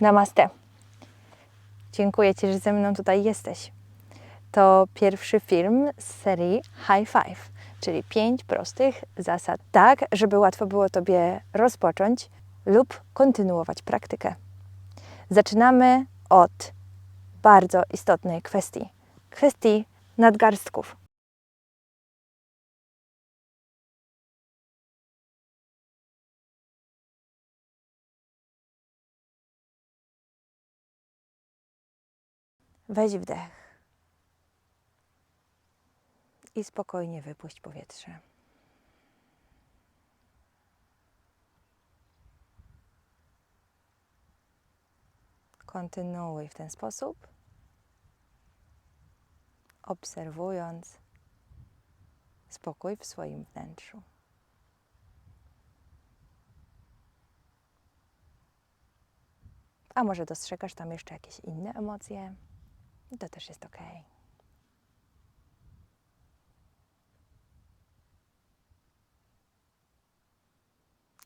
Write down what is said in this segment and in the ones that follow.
Namaste. Dziękuję Ci, że ze mną tutaj jesteś. To pierwszy film z serii High Five, czyli pięć prostych zasad, tak, żeby łatwo było Tobie rozpocząć lub kontynuować praktykę. Zaczynamy od bardzo istotnej kwestii kwestii nadgarstków. Weź wdech i spokojnie wypuść powietrze. Kontynuuj w ten sposób, obserwując spokój w swoim wnętrzu. A może dostrzegasz tam jeszcze jakieś inne emocje? To też jest ok.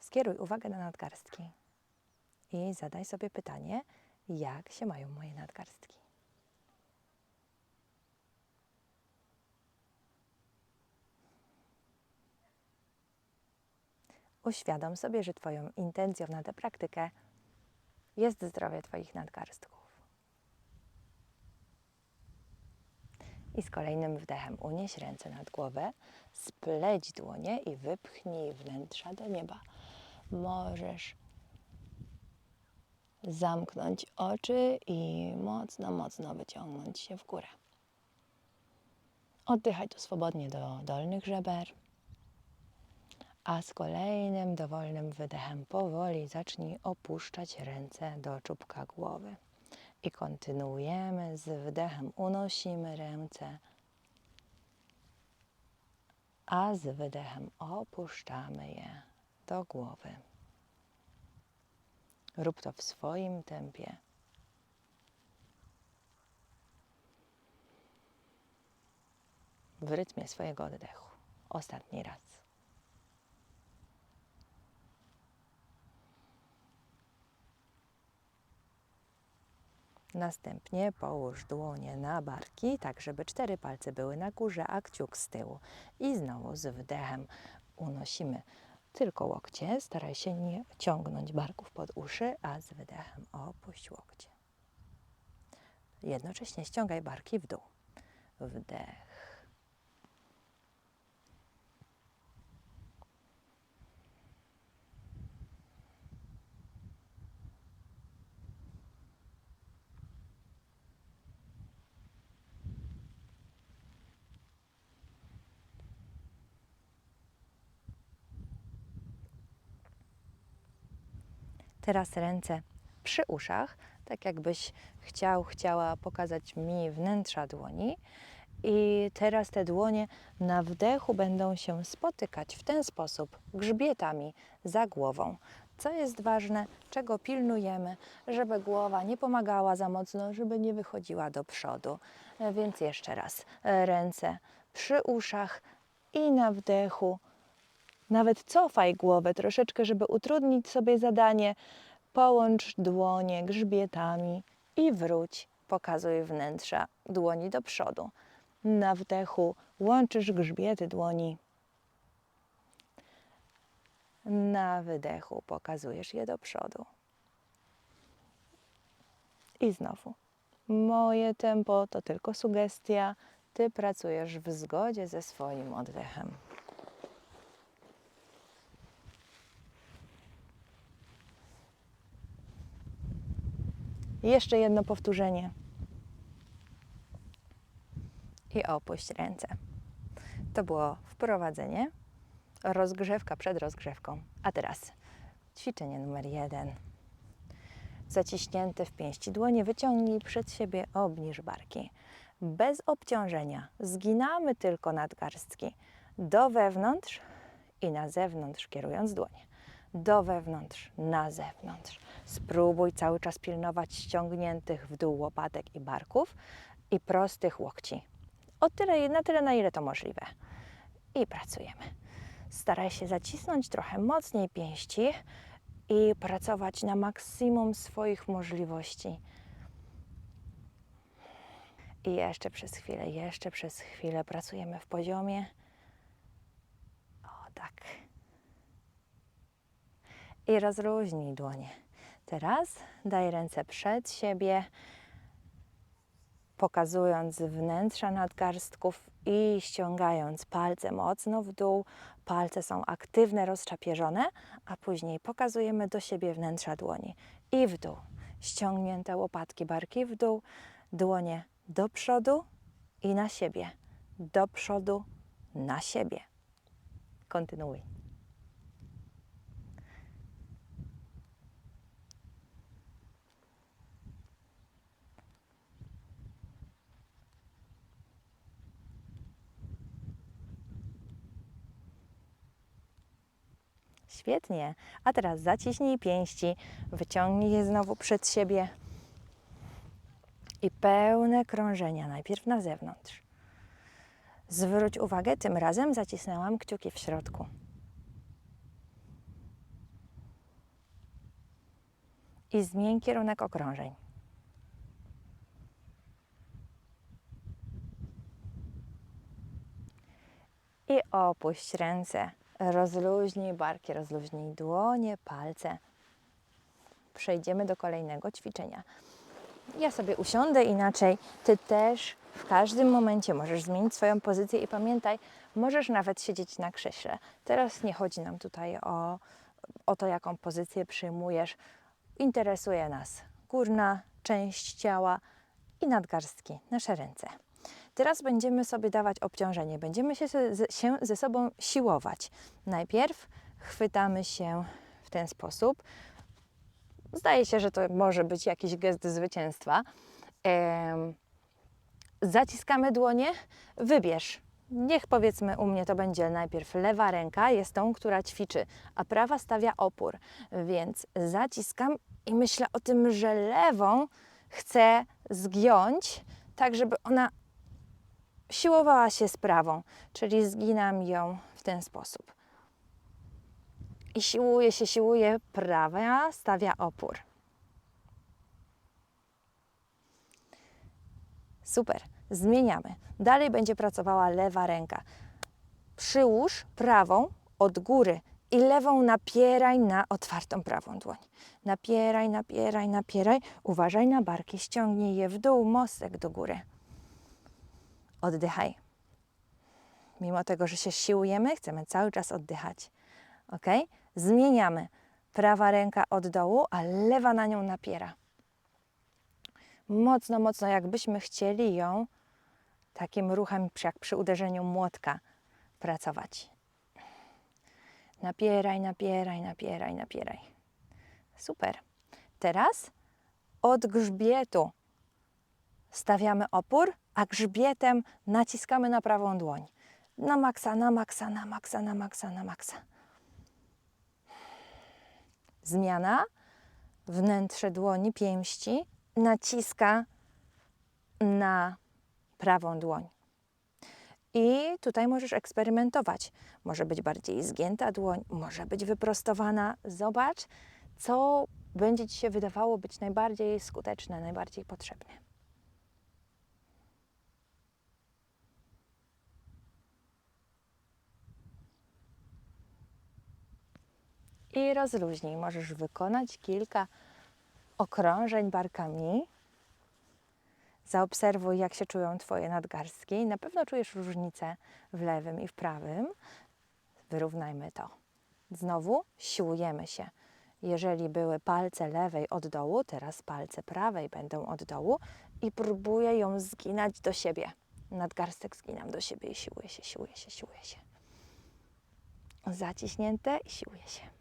Skieruj uwagę na nadgarstki i zadaj sobie pytanie, jak się mają moje nadgarstki. Uświadom sobie, że Twoją intencją na tę praktykę jest zdrowie Twoich nadgarstków. I z kolejnym wdechem unieś ręce nad głowę, spleć dłonie i wypchnij wnętrza do nieba. Możesz zamknąć oczy i mocno, mocno wyciągnąć się w górę. Oddychaj tu swobodnie do dolnych żeber, a z kolejnym dowolnym wydechem powoli zacznij opuszczać ręce do czubka głowy. I kontynuujemy z wdechem, unosimy ręce, a z wydechem opuszczamy je do głowy. Rób to w swoim tempie. W rytmie swojego oddechu. Ostatni raz. Następnie połóż dłonie na barki, tak żeby cztery palce były na górze, a kciuk z tyłu. I znowu z wdechem unosimy tylko łokcie. Staraj się nie ciągnąć barków pod uszy, a z wydechem opuść łokcie. Jednocześnie ściągaj barki w dół. Wdech. Teraz ręce przy uszach, tak jakbyś chciał, chciała pokazać mi wnętrza dłoni. I teraz te dłonie na wdechu będą się spotykać w ten sposób grzbietami za głową. Co jest ważne, czego pilnujemy, żeby głowa nie pomagała za mocno, żeby nie wychodziła do przodu. Więc jeszcze raz, ręce przy uszach i na wdechu nawet cofaj głowę troszeczkę, żeby utrudnić sobie zadanie. Połącz dłonie grzbietami i wróć. Pokazuj wnętrza dłoni do przodu. Na wdechu łączysz grzbiety dłoni. Na wydechu pokazujesz je do przodu. I znowu. Moje tempo to tylko sugestia. Ty pracujesz w zgodzie ze swoim oddechem. Jeszcze jedno powtórzenie. I opuść ręce. To było wprowadzenie, rozgrzewka przed rozgrzewką. A teraz ćwiczenie numer jeden. Zaciśnięte w pięści dłonie wyciągnij przed siebie, obniż barki. Bez obciążenia. Zginamy tylko nadgarstki do wewnątrz i na zewnątrz, kierując dłonie. Do wewnątrz, na zewnątrz. Spróbuj cały czas pilnować ściągniętych w dół łopatek i barków i prostych łokci. O tyle, na tyle, na ile to możliwe. I pracujemy. Staraj się zacisnąć trochę mocniej pięści i pracować na maksimum swoich możliwości. I jeszcze przez chwilę, jeszcze przez chwilę pracujemy w poziomie. O tak. I rozluźnij dłonie. Teraz daj ręce przed siebie, pokazując wnętrza nadgarstków i ściągając palce mocno w dół. Palce są aktywne, rozczapieżone, a później pokazujemy do siebie wnętrza dłoni i w dół. Ściągnięte łopatki, barki w dół, dłonie do przodu i na siebie. Do przodu, na siebie. Kontynuuj. Świetnie. A teraz zaciśnij pięści, wyciągnij je znowu przed siebie i pełne krążenia, najpierw na zewnątrz. Zwróć uwagę, tym razem zacisnęłam kciuki w środku. I zmień kierunek okrążeń. I opuść ręce. Rozluźnij barki, rozluźnij dłonie, palce. Przejdziemy do kolejnego ćwiczenia. Ja sobie usiądę inaczej. Ty też w każdym momencie możesz zmienić swoją pozycję i pamiętaj, możesz nawet siedzieć na krześle. Teraz nie chodzi nam tutaj o, o to, jaką pozycję przyjmujesz. Interesuje nas górna część ciała i nadgarstki, nasze ręce. Teraz będziemy sobie dawać obciążenie. Będziemy się, się ze sobą siłować. Najpierw chwytamy się w ten sposób. Zdaje się, że to może być jakiś gest zwycięstwa. Em, zaciskamy dłonie, wybierz. Niech powiedzmy u mnie to będzie najpierw lewa ręka, jest tą, która ćwiczy, a prawa stawia opór. Więc zaciskam i myślę o tym, że lewą chcę zgiąć, tak żeby ona siłowała się z prawą, czyli zginam ją w ten sposób. I siłuje się, siłuje, prawa stawia opór. Super, zmieniamy. Dalej będzie pracowała lewa ręka. Przyłóż prawą od góry i lewą napieraj na otwartą prawą dłoń. Napieraj, napieraj, napieraj. Uważaj na barki, ściągnij je w dół, mostek do góry. Oddychaj. Mimo tego, że się siłujemy, chcemy cały czas oddychać. Ok? Zmieniamy. Prawa ręka od dołu, a lewa na nią napiera. Mocno, mocno, jakbyśmy chcieli ją takim ruchem, jak przy uderzeniu młotka, pracować. Napieraj, napieraj, napieraj, napieraj. Super. Teraz od grzbietu stawiamy opór, a grzbietem naciskamy na prawą dłoń. Na maksa, na maksa, na maksa, na maksa, na maksa. Zmiana. Wnętrze dłoni, pięści naciska na prawą dłoń. I tutaj możesz eksperymentować. Może być bardziej zgięta dłoń, może być wyprostowana. Zobacz, co będzie Ci się wydawało być najbardziej skuteczne, najbardziej potrzebne. I rozluźnij. Możesz wykonać kilka okrążeń barkami. Zaobserwuj, jak się czują Twoje nadgarstki. Na pewno czujesz różnicę w lewym i w prawym. Wyrównajmy to. Znowu siłujemy się. Jeżeli były palce lewej od dołu, teraz palce prawej będą od dołu i próbuję ją zginać do siebie. Nadgarstek zginam do siebie i siłuję się, siłuję się, siłuję się. Zaciśnięte i siłuję się.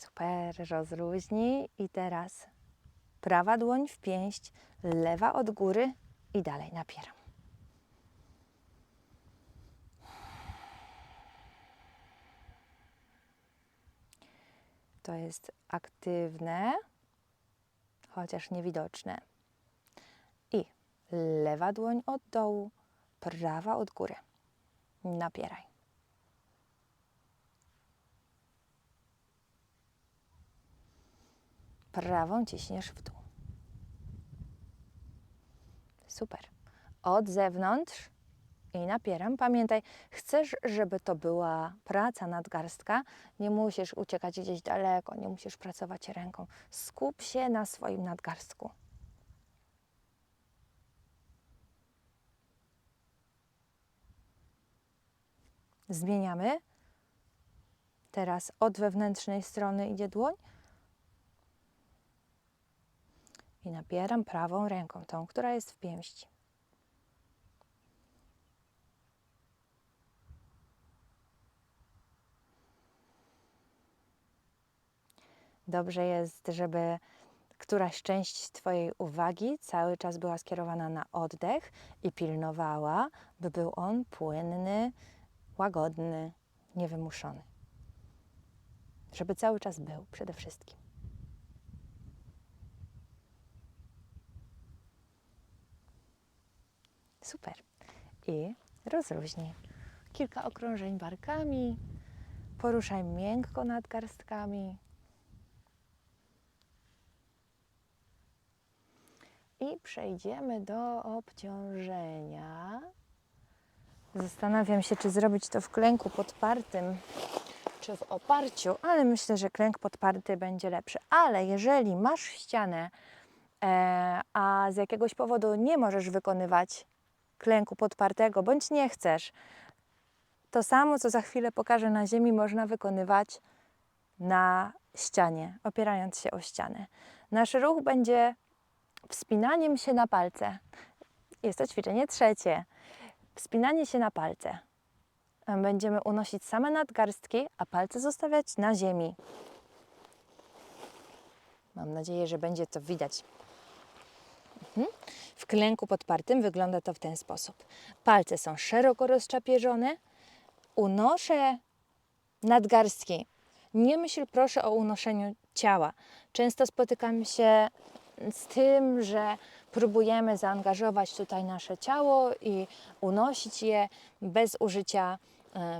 Super, rozluźnij i teraz prawa dłoń w pięść, lewa od góry i dalej napieram. To jest aktywne, chociaż niewidoczne. I lewa dłoń od dołu, prawa od góry. Napieraj. Prawą ciśniesz w dół. Super. Od zewnątrz i napieram. Pamiętaj, chcesz, żeby to była praca nadgarstka, nie musisz uciekać gdzieś daleko, nie musisz pracować ręką. Skup się na swoim nadgarstku. Zmieniamy. Teraz od wewnętrznej strony idzie dłoń. I napieram prawą ręką, tą, która jest w pięści. Dobrze jest, żeby któraś część Twojej uwagi cały czas była skierowana na oddech i pilnowała, by był on płynny, łagodny, niewymuszony. Żeby cały czas był przede wszystkim. Super. I rozluźnij. Kilka okrążeń barkami. Poruszaj miękko nadgarstkami. I przejdziemy do obciążenia. Zastanawiam się, czy zrobić to w klęku podpartym, czy w oparciu, ale myślę, że klęk podparty będzie lepszy. Ale jeżeli masz ścianę, e, a z jakiegoś powodu nie możesz wykonywać klęku podpartego, bądź nie chcesz, to samo, co za chwilę pokażę na ziemi, można wykonywać na ścianie, opierając się o ścianę. Nasz ruch będzie wspinaniem się na palce. Jest to ćwiczenie trzecie. Wspinanie się na palce. Będziemy unosić same nadgarstki, a palce zostawiać na ziemi. Mam nadzieję, że będzie to widać. Mhm. W klęku podpartym wygląda to w ten sposób. Palce są szeroko rozczapieżone. Unoszę nadgarstki. Nie myśl proszę o unoszeniu ciała. Często spotykam się z tym, że próbujemy zaangażować tutaj nasze ciało i unosić je bez użycia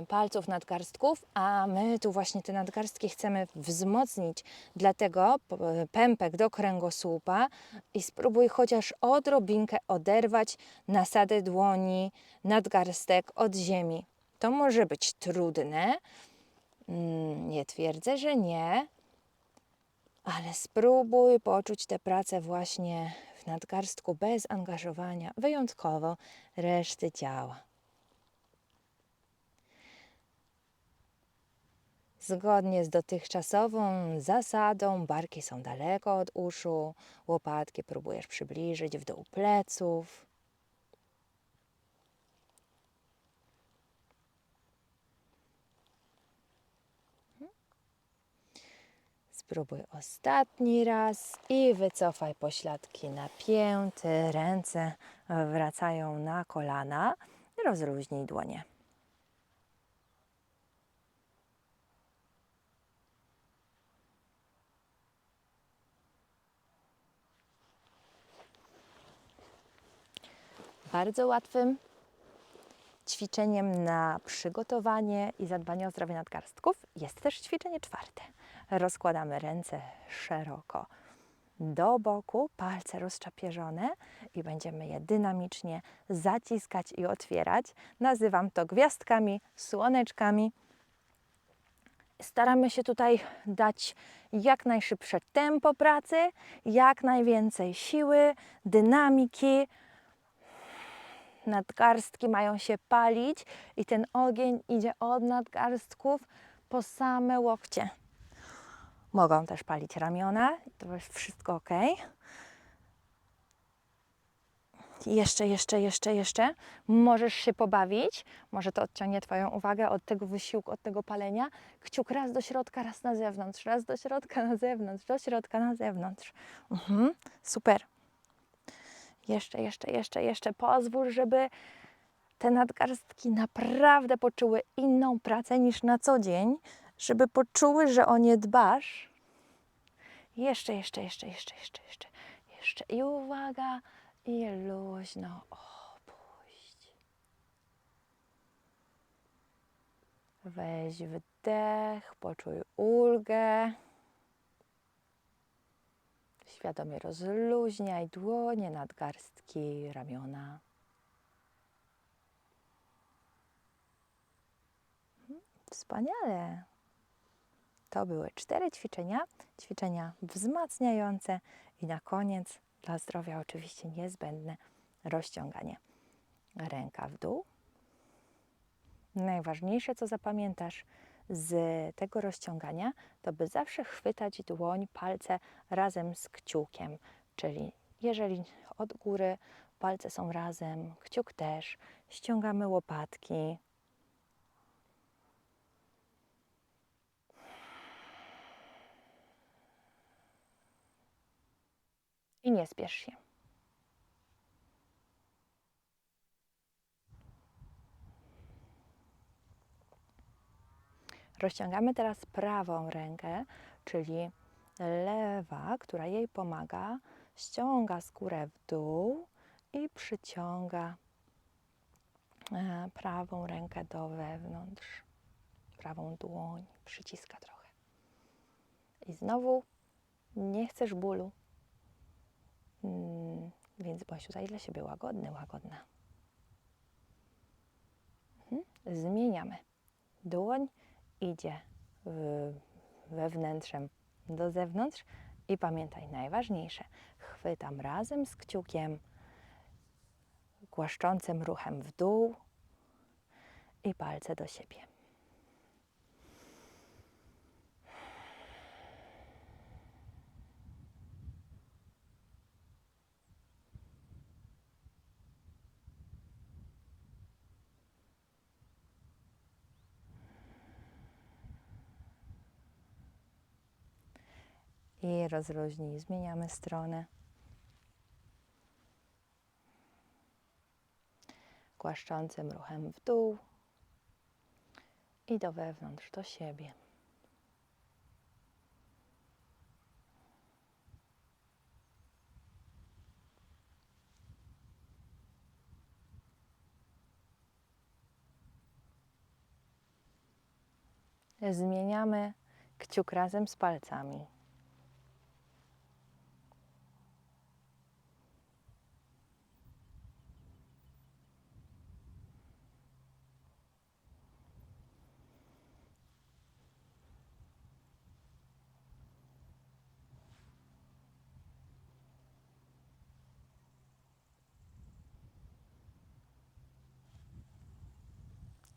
palców nadgarstków, a my tu właśnie te nadgarstki chcemy wzmocnić, dlatego p- pępek do kręgosłupa i spróbuj chociaż odrobinkę oderwać nasady dłoni, nadgarstek od ziemi. To może być trudne, Mm, nie twierdzę, że nie, ale spróbuj poczuć tę pracę właśnie w nadgarstku bez angażowania wyjątkowo reszty ciała. Zgodnie z dotychczasową zasadą, barki są daleko od uszu, łopatki próbujesz przybliżyć w dół pleców. Spróbuj ostatni raz i wycofaj pośladki na pięty, ręce wracają na kolana. Rozluźnij dłonie. Bardzo łatwym ćwiczeniem na przygotowanie i zadbanie o zdrowie nadgarstków jest też ćwiczenie czwarte. Rozkładamy ręce szeroko do boku, palce rozczapieżone i będziemy je dynamicznie zaciskać i otwierać. Nazywam to gwiazdkami, słoneczkami. Staramy się tutaj dać jak najszybsze tempo pracy, jak najwięcej siły, dynamiki, nadgarstki mają się palić i ten ogień idzie od nadgarstków po same łokcie. Mogą też palić ramiona, to jest wszystko ok. Jeszcze, jeszcze, jeszcze, jeszcze. Możesz się pobawić. Może to odciągnie Twoją uwagę od tego wysiłku, od tego palenia. Kciuk raz do środka, raz na zewnątrz, raz do środka, na zewnątrz, do środka, na zewnątrz. Mhm, super. Jeszcze, jeszcze, jeszcze, jeszcze. Pozwól, żeby te nadgarstki naprawdę poczuły inną pracę niż na co dzień, żeby poczuły, że o nie dbasz. Jeszcze, jeszcze, jeszcze, jeszcze, jeszcze, jeszcze, jeszcze. I uwaga, i luźno opuść. Weź wdech, poczuj ulgę. Świadomie rozluźniaj dłonie, nadgarstki, ramiona. Mhm, Wspaniale. To były cztery ćwiczenia. Ćwiczenia wzmacniające i na koniec dla zdrowia oczywiście niezbędne rozciąganie. Ręka w dół. Najważniejsze, co zapamiętasz z tego rozciągania, to by zawsze chwytać dłoń, palce razem z kciukiem. Czyli jeżeli od góry palce są razem, kciuk też, ściągamy łopatki. I nie spiesz się. Rozciągamy teraz prawą rękę, czyli lewa, która jej pomaga, ściąga skórę w dół i przyciąga e, prawą rękę do wewnątrz, prawą dłoń, przyciska trochę. I znowu nie chcesz bólu, Mm, więc bądź tutaj dla siebie łagodny, łagodna. Mhm. Zmieniamy. Dłoń idzie wewnętrzem do zewnątrz i pamiętaj, najważniejsze, chwytam razem z kciukiem, głaszczącym ruchem w dół i palce do siebie. I rozluźnij, zmieniamy stronę. Głaszczącym ruchem w dół i do wewnątrz, do siebie. Zmieniamy kciuk razem z palcami.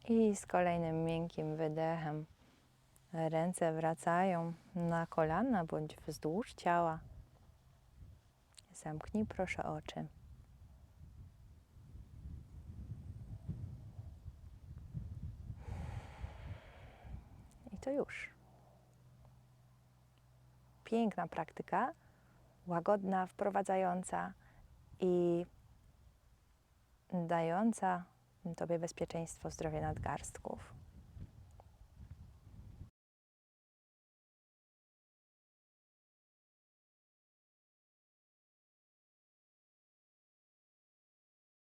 I z kolejnym miękkim wydechem ręce wracają na kolana bądź wzdłuż ciała. Zamknij proszę oczy. I to już. Piękna praktyka, łagodna, wprowadzająca i dająca Tobie bezpieczeństwo, zdrowie nadgarstków.